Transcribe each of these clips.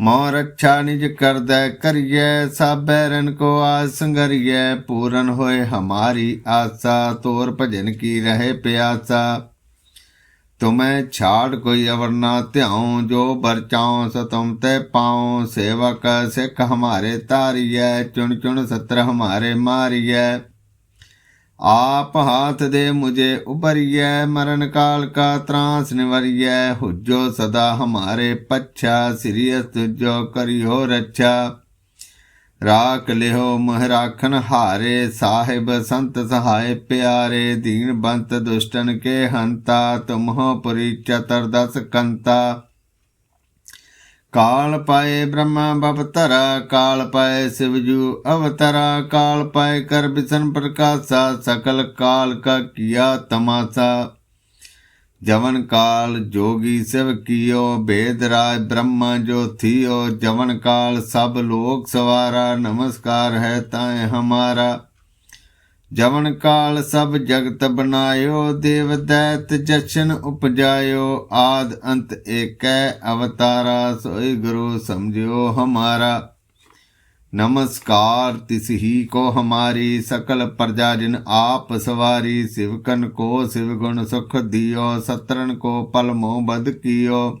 ਮੋ ਰੱਛਾ ਨਿਜ ਕਰਦੈ ਕਰੀਐ, ਸਾਬੈ ਰਨ ਕੋ ਆਸ ਸੰਗਰੀਐ, ਪੂਰਨ ਹੋਏ ਹਮਾਰੀ ਆਸਾ, ਤੋਰ ਭਜਨ ਕੀ ਰਹੇ ਪਿਆਸਾ। ਤੁਮੈ ਛਾੜ ਕੋਈ ਅਵਰ ਨਾ ਧਿਆਉ, ਜੋ ਬਰਚਾਉ ਸੋ ਤੁਮ ਤੇ ਪਾਉ, ਸੇਵਕ ਸਿੱਖ ਹਮਾਰੇ ਤਾਰੀਐ ਚੁਣ ਚੁਣ ਸਤਰ ਹਮਾਰੇ ਮਾਰੀਐ। ਆਪ ਹਾਥ ਦੇ ਮੁਝੇ ਉਬਰੀਐ ਮਰਨ ਕਾਲ ਕਾ ਤਰਾਸ ਨਿਵਰੀਐ, ਹੁਜੋ ਸਦਾ ਹਮਾਰੇ ਪੱਛਾ ਸਿਰਿਯ ਤੁਜੋ ਕਰਿਓ ਰੱਛਾ। ਰਾਖ ਲਿਓ ਮਹ ਰਾਖਨ ਹਾਰੇ, ਸਾਹਿਬ ਸੰਤ ਸਹਾਇ ਪਿਆਰੇ, ਦੀਨ ਬੰਤ ਦੁਸ਼ਟਨ ਕੇ ਹੰਤਾ, ਤੁਮਹੁ ਪੁਰੀ ਚਤਰ ਦਸ ਕੰਤਾ। ਕਾਲ ਪਾਏ ਬ੍ਰਹਮਾ ਬਪਤਰਾ ਕਾਲ ਪਾਏ ਸਿਵਜੂ ਅਵਤਰਾ ਕਾਲ ਪਾਏ ਕਰ ਬਿਸਨ ਪ੍ਰਕਾਸ਼ਾ ਸਕਲ ਕਾਲ ਕਾ ਕੀਆ ਤਮਾਸਾ ਜਵਨ ਕਾਲ ਜੋਗੀ ਸਿਵ ਕੀਓ ਭੇਦ ਰਾਜ ਬ੍ਰਹਮਾ ਜੋ ਥੀਓ ਜਵਨ ਕਾਲ ਸਭ ਲੋਕ ਸਵਾਰਾ ਨਮਸਕਾਰ ਹੈ ਤਾਏ ਹਮਾਰਾ ਜਵਨ ਕਾਲ ਸਭ ਜਗਤ ਬਨਾਇਓ ਦੇਵ ਦੈਤ ਜਸ਼ਨ ਉਪਜਾਇਓ, ਆਦ ਅੰਤ ਏਕੈ ਅਵਤਾਰਾ, ਸੋਈ ਗੁਰੂ ਸਮਝਿਓ ਹਮਾਰਾ। ਨਮਸਕਾਰ ਤਿਸ ਹੀ ਕੋ ਹਮਾਰੀ, ਸਕਲ ਪ੍ਰਜਾ ਜਿਨ ਆਪ ਸਵਾਰੀ ਸਿਵਕਨ ਕੋ ਸਿਵ ਗੁਣ ਸੁਖ ਦਿਓ ਸਤਰਨ ਕੋ ਪਲ ਮੋਹ ਬਦ ਕੀਓ।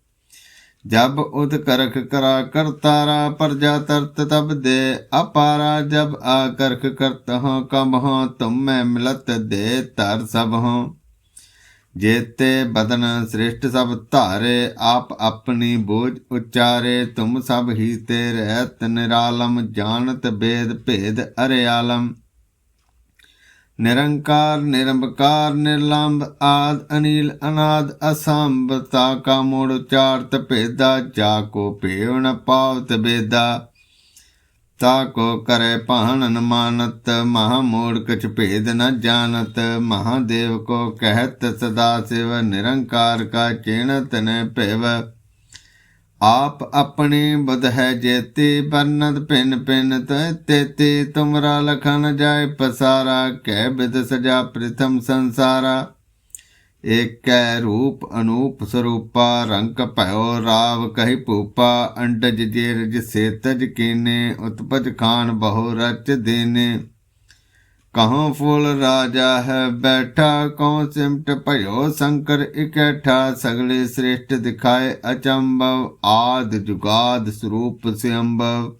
ਜਬ ਉਦ ਕਰਖ ਕਰਾ ਕਰਤਾਰਾ ਪਰਜਾ ਤਰਤ ਤਬ ਦੇ ਅਪਾਰਾ, ਜਬ ਆ ਕਰਖ ਕਰਤ ਹਾਂ ਕਮ ਹਾਂ ਤੁਮੈ ਮਿਲਤ ਦੇ ਤਰ ਸਭ ਹਾਂ ਜੇਤੇ ਬਦਨ ਸ੍ਰਿਸ਼ਟ ਸਭ ਧਾਰੇ, ਆਪ ਆਪਣੀ ਬੋਝ ਉਚਾਰੇ, ਤੁਮ ਸਭ ਹੀ ਤੇ ਰਹਿਤ ਨਿਰਾਲਮ, ਜਾਣਤ ਬੇਦ ਭੇਦ ਅਰੇ ਆਲਮ ਨਿਰੰਕਾਰ ਨਿਰੰਕਾਰ ਨਿਰਲੰਭ ਆਦ, ਅਨੀਲ, ਅਨਾਦ, ਅਸੰਭ, ਤਾ ਕਾ ਮੂੜ ਉਚਾਰਤ ਭੇਦਾ, ਜਾ ਕੋ ਭੇਵ ਨ ਪਾਵਤ ਬੇਦਾ। ਤਾ ਕੋ ਕਰੇ ਭਾਣਨ ਮਾਨਤ ਮਹਾ ਮੋੜ ਕਛ ਭੇਦ ਨ ਜਾਣਤ, ਮਹਾਦੇਵ ਕੋ ਕਹਿਤ ਸਦਾ ਸਿਵ, ਨਿਰੰਕਾਰ ਕਾ ਚੇਣਤ ਨ ਭੇਵ। ਆਪ ਆਪਣੀ ਬੁਧ ਹੈ ਜੇਤੀ ਬਰਨਤ ਪਿੰਨ ਪਿੰਨ ਤੇ ਤੇ ਤੁਮਰਾ ਲਖਨ ਜਾਏ ਪਸਾਰਾ, ਕਹਿ ਬਿਦ ਸਜਾ ਪ੍ਰਥਮ ਸੰਸਾਰਾ। ਏਕੈ ਰੂਪ ਅਨੂਪ ਸਰੂਪਾ, ਰੰਗ ਭਇਓ ਰਾਵ ਕਹਿ ਭੂਪਾ, ਅੰਡਜ ਜੇਰਜ ਸੇਤਜ ਕੀਨੇ, ਉਤਪਜ ਖਾਨ ਬਹੁ ਰਚ ਦੇਨੇ। ਕਹਾਂ ਫੁੱਲ ਰਾਜਾ ਹੈ ਬੈਠਾ ਕਉ ਸਿਮਟ ਭਇਓ ਸ਼ੰਕਰ ਇਕੱਠਾ, ਸਗਲੇ ਸ੍ਰੇਸ਼ਟ ਦਿਖਾਏ ਅਚੰਭਵ, ਆਦ ਜੁਗਾਦ ਸਰੂਪ ਸਿਅੰਭਵ।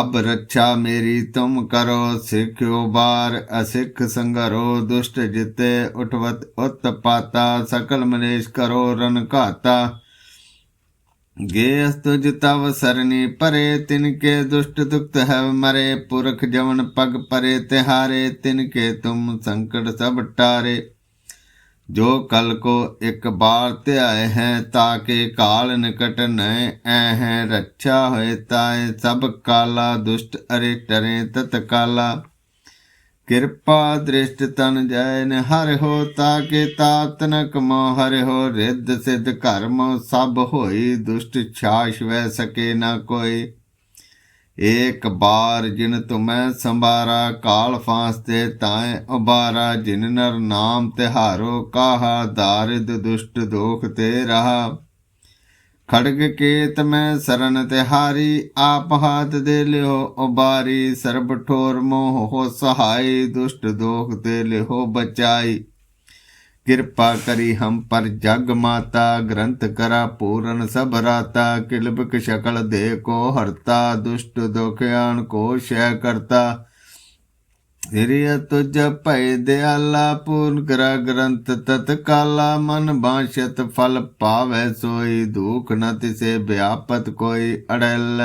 ਅਬ ਰੱਛਾ ਮੇਰੀ, ਤੁਮ ਕਰੋ ਸਿੱਖਿਓ ਬਾਰ, ਅਸਿੱਖ ਸੰਗਰੋ ਦੁਸ਼ਟ ਜਿਤੇ, ਉਠਵਤ ਉਤਪਾਤਾ, ਸਕਲ ਮਨੇਸ਼ ਕਰੋ ਰਨ ਘਾਤਾ। ਗੇ ਅਸਤੁਜ ਤਵ ਸਰਨੀ ਪਰੇ, ਤਿਨ ਕੇ ਦੁਸ਼ਟ ਦੁਖਤ ਹੈ ਮਰੇ, ਪੁਰਖ ਜਵਨ ਪਗ ਪਰੇ, ਤਿਹਾਰੇ, ਤਿਨ ਕੇ ਤੁਮ ਸੰਕਟ ਸਭ ਟਾਰੇ। ਜੋ ਕਲ ਕੋ ਇੱਕ ਬਾਰ ਧਿਆਏ ਹੈ ਤਾਕੇ ਕਾਲ ਨਿਕਟ ਨੈ ਐ ਹੈ, ਰੱਛਾ ਹੋਏ ਤਾਏ, ਸਭ ਕਾਲਾ ਦੁਸ਼ਟ ਅਰੇ ਟਰੇ ਤਤ ਕਾਲਾ ਕਿਰਪਾ ਦ੍ਰਿਸ਼ਟ ਤਨ ਜੈ ਨ ਹਰਿ ਹੋ ਤਾਕੇ ਤਾਤ ਨ ਕਮੋ ਹਰਿ ਹੋ ਰਿੱਧ ਸਿੱਧ ਕਰਮ ਸਭ ਹੋਈ ਦੁਸ਼ਟ ਛਾਸ਼ ਵੈ ਸਕੇ ਨਾ ਕੋਈ। ਏਕ ਬਾਰ ਜਿਨ ਤੁਮੈ ਸੰਭਾਰਾ ਕਾਲ ਫਾਂਸ ਤੇ ਤਾਏ ਉਬਾਰਾ ਜਿਨ ਨਰ ਨਾਮ ਤਿਹਾਰੋ ਕਾਹਾ ਦਾਰਿਦ ਦੁਸ਼ਟ ਦੋਖ ਤੇ ਰਹਾ। ਖੜਗ ਕੇਤ ਮੈਂ ਸਰਨ ਤਿਹਾਰੀ ਆਪ ਹਾਥ ਦੇ ਲਿਓ ਉਬਾਰੀ, ਸਰਬ ਠੋਰ ਮੋਹ ਹੋ ਸਹਾਈ, ਦੁਸ਼ਟ ਦੋਖ ਦੇ ਲਿਓ ਬਚਾਈ। ਕਿਰਪਾ ਕਰੀ ਹਮ ਪਰ ਜਗ ਮਾਤਾ, ਗ੍ਰੰਥ ਕਰਾ ਪੂਰਨ ਸਭ ਰਾਤਾ ਕਿਲਬਕ ਸ਼ਕਲ ਦੇ ਕੋ ਹਰਤਾ, ਦੁਸ਼ਟ ਦੁਖਿਆਨ ਕੋ ਸ਼ੈ ਕਰਤਾ। ਤੇਰੀ ਤੁਜ ਭੈ ਦਿਆਲਾ ਪੂਰਨ ਕਰਾ ਗ੍ਰੰਥ ਤਤ ਕਾਲਾ, ਮਨ ਬਾਸ਼ਤ ਫਲ ਪਾਵੈ ਸੋਈ, ਦੁਖ ਨ ਤਿਸੇ ਵਿਆਪਤ ਕੋਈ ਅੜਲ।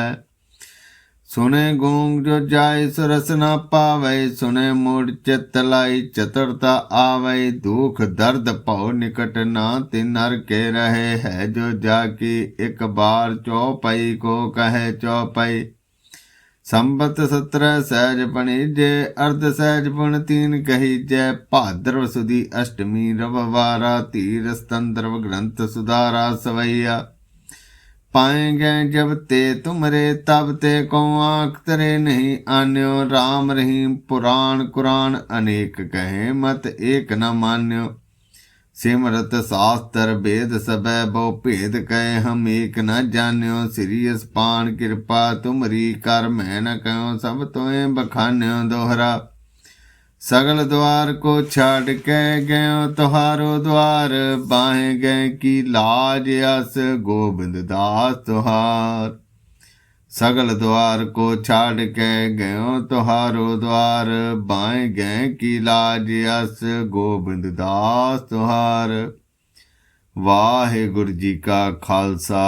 ਸੁਨੇ ਗੂੰਗ ਜੋ ਜਾਏ ਸੁਰਸ ਨਾ ਪਾਵੈ ਸੁਨੇ ਮੂੜ ਚਿਤ ਲਾਈ ਚਤੁਰਤਾ ਆਵੈ। ਦੁਖ ਦਰਦ ਭਉ ਨਿਕਟ ਨਾ ਤਿਨ ਨਰ ਕੇ ਰਹੇ ਹੈ, ਜੋ ਜਾ ਕੀ ਇੱਕ ਬਾਰ ਚੌਪਈ ਕੋ ਕਹੇ ਚੌਪਈ ਸੰਬਤ ਸਤਰ ਸਹਿਜ ਪਣੀ ਅਰਧ ਸਹਿਜ ਪਣ ਤੀਨ ਕਹੀ ਜੈ ਭਾਦਰਵ ਸੁਦੀ ਅਸ਼ਟਮੀ ਰਵਵਾਰਾ ਤੀਰ ਸਤੰਦਰਵ ਗ੍ਰੰਥ ਸੁਧਾਰਾ ਸਵਈਆ। ਗਏ ਜਬ ਤੇ ਤੁਮਰੇ, ਤਬ ਤੇ ਕੋ ਆਖ ਤਰੇ ਨਹੀਂ ਆਨਿਓ। RAM ਰਹੀਮ ਪੁਰਾਣ ਕੁਰਾਨ ਅਨੇਕ ਕਹੇ, ਮਤ ਏਕ ਨ ਮਾਨਿਓ। ਸਿਮਰਤ ਸਾਸਤਰ ਭੇਦ ਸਬੈ ਬਹੁ ਭੇਦ ਕਹਿ ਹਮ ਏਕ ਨ ਜਾਣਿਓ, ਸ੍ਰੀ ਅਸਪਾਨ ਕਿਰਪਾ ਤੁਮਰੀ ਕਰ, ਮੈਂ ਨ ਕਹਿਓ ਸਭ ਤੋਏ ਬਖਾਨਿਓ ਦੋਹਰਾ। ਸਗਲ ਦਵਾਰ ਕੋ ਛਾੜ ਕੇ ਗਇਓ ਤੁਹਾਰੋ ਦਵਾਰ, ਬਾਹੇ ਗਏ ਕੀ ਲਾਜ ਅਸ ਗੋਬਿੰਦ ਦਾਸ ਤੁਹਾਰ। सगल द्वार को छाड़ के गयो तुहारो द्वार बाएं गए की लाज अस गोबिंद दास तुहार वाहे गुरु जी का खालसा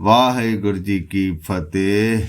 वाहे गुरु जी की फतेह